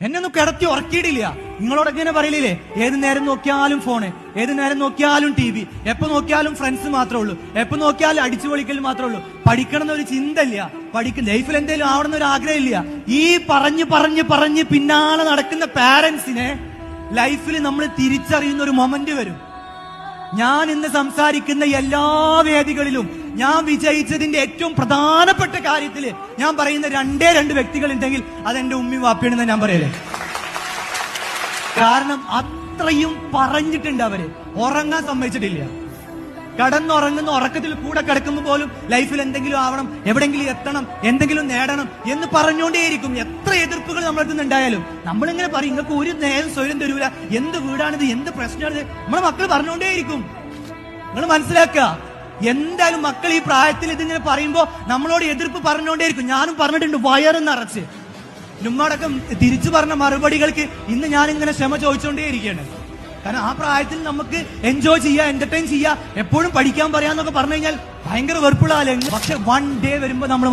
എന്നെ കിടത്തി ഉറക്കിയിട്ടില്ല നിങ്ങളോട് ഇങ്ങനെ പറയില്ലേ ഏത് നേരം നോക്കിയാലും ഫോണ് ഏത് നേരം നോക്കിയാലും ടി വി എപ്പോ നോക്കിയാലും ഫ്രണ്ട്സ് മാത്രമേ ഉള്ളൂ എപ്പോ നോക്കിയാലും അടിച്ചു പൊളിക്കൽ മാത്രമേ ഉള്ളൂ. പഠിക്കണം എന്നൊരു ചിന്ത ഇല്ല പഠിക്കും ലൈഫിൽ എന്തെങ്കിലും ആവണം എന്നൊരു ആഗ്രഹം ഇല്ല ഈ പറഞ്ഞ് പറഞ്ഞ് പറഞ്ഞ് പിന്നാലെ നടക്കുന്ന പാരന്റ്സിനെ ലൈഫിൽ നമ്മൾ തിരിച്ചറിയുന്ന ഒരു മൊമെന്റ് വരും. ഞാൻ ഇന്ന് സംസാരിക്കുന്ന എല്ലാ വേദികളിലും ഞാൻ വിജയിച്ചതിന്റെ ഏറ്റവും പ്രധാനപ്പെട്ട കാര്യത്തിൽ ഞാൻ പറയുന്ന രണ്ടേ രണ്ട് വ്യക്തികൾ ഉണ്ടെങ്കിൽ അതെന്റെ ഉമ്മി വാപ്പിയാണെന്ന് ഞാൻ പറയലേ. കാരണം അത്രയും പറഞ്ഞിട്ടുണ്ട് അവർ. ഉറങ്ങാൻ സമ്മതിച്ചിട്ടില്ല. കടന്നുറങ്ങുന്ന ഉറക്കത്തിൽ കൂടെ കിടക്കുമ്പോൾ പോലും ലൈഫിൽ എന്തെങ്കിലും ആവണം എവിടെങ്കിലും എത്തണം എന്തെങ്കിലും നേടണം എന്ന് പറഞ്ഞുകൊണ്ടേയിരിക്കും. എത്ര എതിർപ്പുകൾ നമ്മുടെ അടുത്ത് ഉണ്ടായാലും നമ്മളിങ്ങനെ പറയും നിങ്ങൾക്ക് ഒരു നേരം സ്വയം തരൂല. എന്ത് വീടാണിത്? എന്ത് പ്രശ്നമാണിത്? നമ്മളെ മക്കൾ പറഞ്ഞുകൊണ്ടേയിരിക്കും. നിങ്ങൾ മനസ്സിലാക്കുക. എന്തായാലും മക്കൾ ഈ പ്രായത്തിൽ ഇതിങ്ങനെ പറയുമ്പോ നമ്മളോട് എതിർപ്പ് പറഞ്ഞുകൊണ്ടേയിരിക്കും. ഞാനും പറഞ്ഞിട്ടുണ്ട് വയറ് നിറച്ച്. ഉമ്മടക്കം തിരിച്ചു പറഞ്ഞ മറുപടികൾക്ക് ഇന്ന് ഞാനിങ്ങനെ ക്ഷമ ചോദിച്ചുകൊണ്ടേയിരിക്കുകയാണ്. കാരണം ആ പ്രായത്തിൽ നമുക്ക് എൻജോയ് ചെയ്യാ എന്റർടൈൻ ചെയ്യാ എപ്പോഴും പഠിക്കാൻ പറയാന്നൊക്കെ പറഞ്ഞു കഴിഞ്ഞാൽ ഭയങ്കര വെറുപ്പുള്ള കാലം പക്ഷെ വൺ ഡേ വരുമ്പോ നമ്മൾ